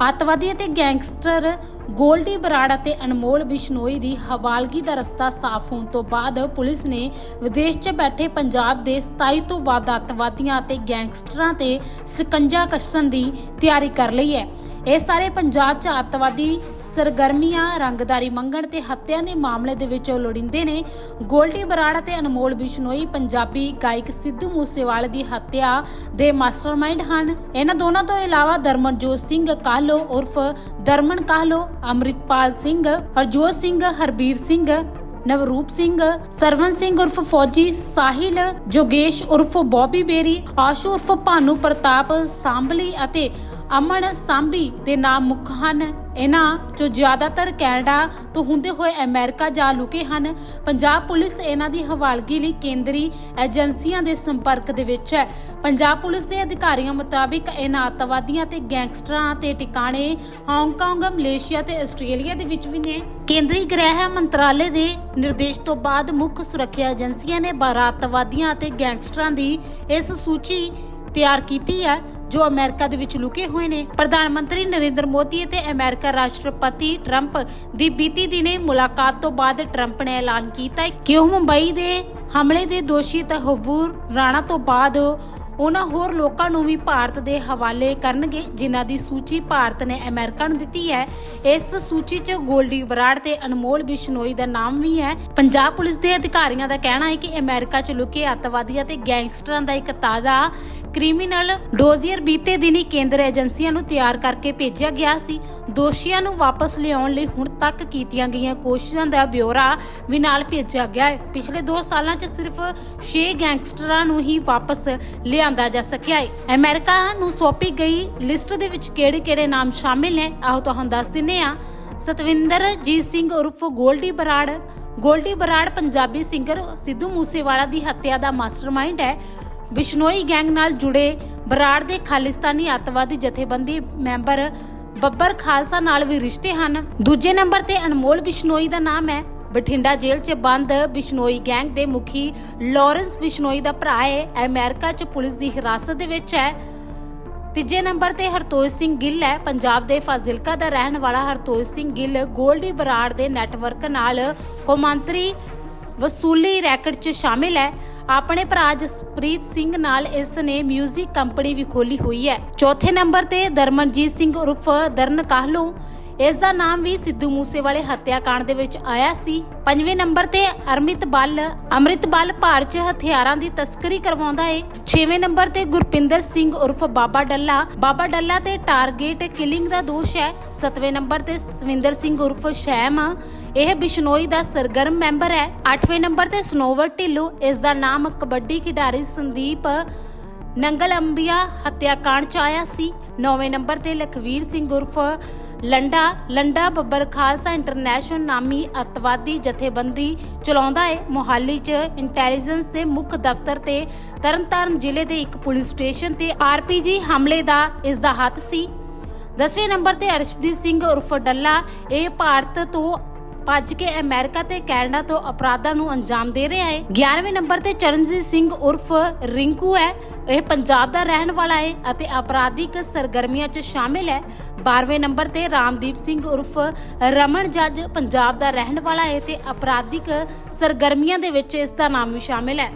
ਅੱਤਵਾਦੀ ਅਤੇ ਗੈਂਗਸਟਰ ਗੋਲਡੀ ਬਰਾੜ ਅਤੇ ਅਨਮੋਲ ਬਿਸ਼ਨੋਈ ਦੀ ਹਵਾਲਗੀ ਦਾ ਰਸਤਾ ਸਾਫ਼ ਹੋਣ ਤੋਂ ਬਾਅਦ ਪੁਲਿਸ ਨੇ ਵਿਦੇਸ਼ 'ਚ ਬੈਠੇ ਪੰਜਾਬ ਦੇ 27 ਤੋਂ ਵੱਧ ਅੱਤਵਾਦੀਆਂ ਅਤੇ ਗੈਂਗਸਟਰਾਂ ਤੇ ਸਕੰਜਾ ਕਸਣ ਦੀ ਤਿਆਰੀ ਕਰ ਲਈ ਹੈ। ਇਹ ਸਾਰੇ ਪੰਜਾਬ 'ਚ ਅੱਤਵਾਦੀ ਸਰਗਰਮੀਆਂ ਰੰਗਦਾਰੀ ਮੰਗਣ ਤੇ ਹੱਤਿਆ ਦੇ ਮਾਮਲੇ ਦੇ ਵਿੱਚ ਉਹ ਲੋੜਿੰਦੇ ਨੇ। ਗੋਲਡੀ ਬਰਾੜ ਅਤੇ ਅਨਮੋਲ ਬਿਸ਼ਨੋਈ ਪੰਜਾਬੀ ਗਾਇਕ ਸਿੱਧੂ ਮੂਸੇਵਾਲੇ ਦੀ ਹੱਤਿਆ ਦੇ ਮਾਸਟਰਮਾਈਂਡ ਹਨ। ਇਹਨਾਂ ਦੋਨਾਂ ਤੋਂ ਇਲਾਵਾ ਦਰਮਨਜੋਤ ਸਿੰਘ ਕਾਹਲੋ ਉਰਫ ਦਰਮਨ ਕਾਹਲੋ, ਅੰਮ੍ਰਿਤਪਾਲ ਸਿੰਘ, ਹਰਜੋਤ ਸਿੰਘ, ਹਰਬੀਰ ਸਿੰਘ, ਨਵਰੂਪ ਸਿੰਘ ਸਰਵਨ ਸਿੰਘ ਉਰਫ ਫੌਜੀ, ਸਾਹਿਲ, ਜੋਗੇਸ਼ ਉਰਫ ਬੌਬੀ ਬੇਰੀ, ਆਸ਼ੂ ਉਰਫ ਭਾਨੂ ਪ੍ਰਤਾਪ ਸਾਂਭਲੀ ਅਤੇ ਅਮਨ ਸਾਂਭੀ ਦੇ ਨਾਮ ਮੁੱਖ ਹਨ। ਇਹਨਾਂ ਜੋ ਜ਼ਿਆਦਾਤਰ ਕੈਨੇਡਾ ਤੋਂ ਹੁੰਦੇ ਹੋਏ ਅਮਰੀਕਾ ਜਾ ਲੁਕੇ ਹਨ। ਪੰਜਾਬ ਪੁਲਿਸ ਇਹਨਾਂ ਦੀ ਹਵਾਲਗੀ ਲਈ ਕੇਂਦਰੀ ਏਜੰਸੀਆਂ ਦੇ ਸੰਪਰਕ ਦੇ ਵਿੱਚ ਹੈ। ਪੰਜਾਬ ਪੁਲਿਸ ਦੇ ਅਧਿਕਾਰੀਆਂ ਮੁਤਾਬਿਕ ਇਹਨਾਂ ਅੱਤਵਾਦੀਆਂ ਤੇ ਗੈਂਗਸਟਰਾਂ ਤੇ ਟਿਕਾਣੇ ਹਾਂਗਕਾਂਗ, ਮਲੇਸ਼ੀਆ ਤੇ ਆਸਟ੍ਰੇਲੀਆ ਦੇ ਵਿੱਚ ਵੀ ਨੇ। ਕੇਂਦਰੀ ਗ੍ਰਹਿ ਮੰਤਰਾਲੇ ਦੇ ਨਿਰਦੇਸ਼ ਤੋਂ ਬਾਅਦ ਮੁੱਖ ਸੁਰੱਖਿਆ ਏਜੰਸੀਆਂ ਨੇ 12 ਅੱਤਵਾਦੀਆਂ ਅਤੇ ਗੈਂਗਸਟਰਾਂ ਦੀ ਇਸ ਸੂਚੀ ਤਿਆਰ ਕੀਤੀ ਹੈ। ਜੋ ਅਮਰੀਕਾ ਦੇ ਵਿੱਚ ਲੁਕੇ ਹੋਏ ਨੇ। ਪ੍ਰਧਾਨ ਮੰਤਰੀ ਨਰਿੰਦਰ ਮੋਦੀ ਅਤੇ ਅਮਰੀਕਾ ਰਾਸ਼ਟਰਪਤੀ ਟਰੰਪ ਦੀ ਬੀਤੀ ਦਿਨੇ ਮੁਲਾਕਾਤ ਤੋਂ ਬਾਅਦ ਟਰੰਪ ਨੇ ਐਲਾਨ ਕੀਤਾ ਕਿ ਉਹ ਮੁੰਬਈ ਦੇ ਹਮਲੇ ਦੇ ਦੋਸ਼ੀ ਤਹਵੂਰ ਰਾਣਾ ਤੋਂ ਬਾਅਦ ਉਹਨਾਂ ਹੋਰ ਲੋਕਾਂ ਨੂੰ ਵੀ ਭਾਰਤ ਦੇ ਹਵਾਲੇ ਕਰਨਗੇ, ਜਿਨ੍ਹਾਂ ਦੀ ਸੂਚੀ ਭਾਰਤ ਨੇ ਅਮਰੀਕਾ ਨੂੰ ਦਿੱਤੀ ਹੈ। ਇਸ ਸੂਚੀ 'ਚ ਗੋਲਡੀ ਬਰਾੜ ਤੇ ਅਨਮੋਲ ਬਿਸ਼ਨੋਈ ਦਾ ਨਾਮ ਵੀ ਹੈ। ਪੰਜਾਬ ਪੁਲਿਸ ਦੇ ਅਧਿਕਾਰੀਆਂ ਦਾ ਕਹਿਣਾ ਹੈ ਕਿ ਅਮਰੀਕਾ 'ਚ ਲੁਕੇ ਅੱਤਵਾਦੀਆਂ ਤੇ ਗੈਂਗਸਟਰਾਂ ਦਾ ਇੱਕ ਤਾਜ਼ਾ ਕ੍ਰਿਮੀਨਲ ਡੋਜ਼ੀਅਰ ਬੀਤੇ ਦਿਨੀ ਕੇਂਦਰ ਏਜੰਸੀਆਂ ਨੂੰ ਤਿਆਰ ਕਰਕੇ ਭੇਜਿਆ ਗਿਆ ਸੀ। ਦੋਸ਼ੀਆਂ ਨੂੰ ਵਾਪਸ ਲਿਆਉਣ ਲਈ ਹੁਣ ਤੱਕ ਕੀਤੀਆਂ ਗਈਆਂ ਕੋਸ਼ਿਸ਼ਾਂ ਦਾ ਬਿਊਰਾ ਵੀ ਨਾਲ ਭੇਜਿਆ ਗਿਆ ਹੈ। ਪਿਛਲੇ 2 ਸਾਲਾਂ 'ਚ ਸਿਰਫ 6 ਗੈਂਗਸਟਰਾਂ ਨੂੰ ਹੀ ਵਾਪਸ ਲਿਆ ਲਿਆਂਦਾ ਜਾ ਸਕਿਆ ਹੈ ਅਮਰੀਕਾ ਨੂੰ ਸੌਂਪੀ ਗਈ ਲਿਸਟ ਦੇ ਵਿੱਚ ਕਿਹੜੇ-ਕਿਹੜੇ ਨਾਮ ਸ਼ਾਮਿਲ ਨੇ? ਆਓ ਤੁਹਾਨੂੰ ਦੱਸ ਦਿੰਨੇ ਆ। ਸਤਵਿੰਦਰ ਜੀਤ ਸਿੰਘ ਉਰਫ ਗੋਲਡੀ ਬਰਾੜ। ਗੋਲਡੀ ਬਰਾੜ ਪੰਜਾਬੀ ਸਿੰਗਰ ਸਿੱਧੂ ਮੂਸੇਵਾਲਾ ਦੀ ਹੱਤਿਆ ਦਾ ਮਾਸਟਰਮਾਈਂਡ ਹੈ। ਬਿਸ਼ਨੋਈ ਗੈਂਗ ਨਾਲ ਜੁੜੇ ਬਰਾੜ ਦੇ ਖਾਲਿਸਤਾਨੀ ਅੱਤਵਾਦੀ ਜਥੇਬੰਦੀ ਮੈਂਬਰ ਬੱਬਰ ਖਾਲਸਾ ਨਾਲ ਵੀ ਰਿਸ਼ਤੇ ਹਨ। ਦੂਜੇ ਨੰਬਰ ਤੇ ਅਨਮੋਲ ਬਿਸ਼ਨੋਈ ਦਾ ਨਾਮ ਹੈ। ਬਠਿੰਡਾ ਜੇਲ੍ਹ 'ਚ ਬੰਦ ਬਿਸ਼ਨੋਈ ਗੈਂਗ ਦੇ ਮੁਖੀ ਲਾਰੈਂਸ ਬਿਸ਼ਨੋਈ ਦਾ ਭਰਾ ਹੈ। ਅਮਰੀਕਾ 'ਚ ਪੁਲਿਸ ਦੀ ਹਿਰਾਸਤ ਦੇ ਵਿੱਚ ਹੈ। ਤੀਜੇ ਨੰਬਰ ਤੇ ਹਰਤੋਜ ਸਿੰਘ ਗਿੱਲ ਹੈ। ਪੰਜਾਬ ਦੇ ਫਾਜ਼ਿਲਕਾ ਦਾ ਰਹਿਣ ਵਾਲਾ ਹਰਤੋਜ ਸਿੰਘ ਗਿੱਲ ਗੋਲਡੀ ਬਰਾੜ ਦੇ ਨੈਟਵਰਕ ਨਾਲ ਕੌਮਾਂਤਰੀ ਵਸੂਲੀ ਰੈਕਟ 'ਚ ਸ਼ਾਮਿਲ ਹੈ। ਆਪਣੇ ਭਰਾ ਜਸਪ੍ਰੀਤ ਸਿੰਘ ਨਾਲ ਇਸ ਨੇ 뮤직 ਕੰਪਨੀ ਵੀ ਖੋਲੀ ਹੋਈ ਹੈ। ਚੌਥੇ ਨੰਬਰ ਤੇ ਦਰਮਨਜੀਤ ਸਿੰਘ ਉਰਫ ਦਰਨ ਕਾਹਲੂ ਇਸ ਦਾ ਨਾਮ ਵੀ ਸਿੱਧੂ ਮੂਸੇਵਾਲੇ ਹੱਤਿਆਕਾਂਡ ਦੇ ਵਿੱਚ ਆਇਆ ਸੀ। ਪੰਜਵੇਂ ਨੰਬਰ ਤੇ ਅਰਮਿਤ ਬੱਲ, ਅਮਰਿਤ ਬੱਲ ਭਾਰ 'ਚ ਹਥਿਆਰਾਂ ਦੀ ਤਸਕਰੀ ਕਰਵਾਉਂਦਾ ਏ। ਛੇਵੇਂ ਨੰਬਰ ਤੇ ਗੁਰਪਿੰਦਰ ਸਿੰਘ ਉਰਫ ਬਾਬਾ ਡੱਲਾ। ਬਾਬਾ ਡੱਲਾ ਤੇ ਟਾਰਗੇਟ ਕਿਲਿੰਗ ਦਾ ਦੋਸ਼ ਹੈ। ਸਤਵੇਂ ਨੰਬਰ ਤੇ ਸਤਵਿੰਦਰ ਸਿੰਘ ਉਰਫ ਸ਼ੈਮ। ਇਹ ਬਿਸ਼ਨੋਈ ਦਾ ਸਰਗਰਮ ਮੈਂਬਰ ਹੈ। 8ਵੇਂ ਨੰਬਰ ਤੇ ਸਨੋਵਰ ਢਿੱਲੋਂ, ਇਸ ਦਾ ਨਾਮ ਕਬੱਡੀ ਖਿਡਾਰੀ ਸੰਦੀਪ ਨੰਗਲ ਅੰਬੀਆ ਹੱਤਿਆਕਾਂਡ ਚ ਆਇਆ ਸੀ। 9ਵੇਂ ਨੰਬਰ ਤੇ ਲਖਵੀਰ ਸਿੰਘ ਉਰਫ ਲੰਡਾ ਲੰਡਾ ਬੱਬਰ ਖਾਲਸਾ ਇੰਟਰਨੈਸ਼ਨਲ ਨਾਮੀ ਅਤਵਾਦੀ ਜਥੇਬੰਦੀ ਚਲਾਉਂਦਾ ਹੈ। ਮੋਹਾਲੀ 'ਚ ਇੰਟੈਲੀਜੈਂਸ ਦੇ ਮੁੱਖ ਦਫ਼ਤਰ ਤੇ ਤਰਨਤਾਰਨ ਜ਼ਿਲ੍ਹੇ ਦੇ ਇੱਕ ਪੁਲਿਸ ਸਟੇਸ਼ਨ ਤੇ ਆਰਪੀਜੀ ਹਮਲੇ ਦਾ ਇਸ ਦਾ ਹੱਥ ਸੀ। ਦਸਵੇਂ ਨੰਬਰ ਤੇ ਅਰਸ਼ਦੀਪ ਸਿੰਘ ਉਰਫ ਡੱਲਾ, ਇਹ ਭਾਰਤ ਤੋਂ ਭੱਜ ਕੇ ਅਮਰੀਕਾ ਤੇ ਕੈਨੇਡਾ ਤੋਂ ਅਪਰਾਧਾਂ ਨੂੰ ਅੰਜਾਮ ਦੇ ਰਿਹਾ ਹੈ। 11ਵੇਂ ਨੰਬਰ ਤੇ ਚਰਨਜੀਤ ਸਿੰਘ ਉਰਫ ਰਿੰਕੂ ਹੈ। ਇਹ ਪੰਜਾਬ ਦਾ ਰਹਿਣ ਵਾਲਾ ਹੈ ਅਤੇ ਅਪਰਾਧਿਕ ਸਰਗਰਮੀਆਂ 'ਚ ਸ਼ਾਮਿਲ ਹੈ। 12ਵੇਂ ਨੰਬਰ ਤੇ ਰਾਮਦੀਪ ਸਿੰਘ ਉਰਫ ਰਮਨ ਜੱਜ ਪੰਜਾਬ ਦਾ ਰਹਿਣ ਵਾਲਾ ਹੈ ਤੇ ਅਪਰਾਧਿਕ ਸਰਗਰਮੀਆਂ ਦੇ ਵਿੱਚ ਇਸ ਦਾ ਨਾਮ ਵੀ ਸ਼ਾਮਿਲ ਹੈ।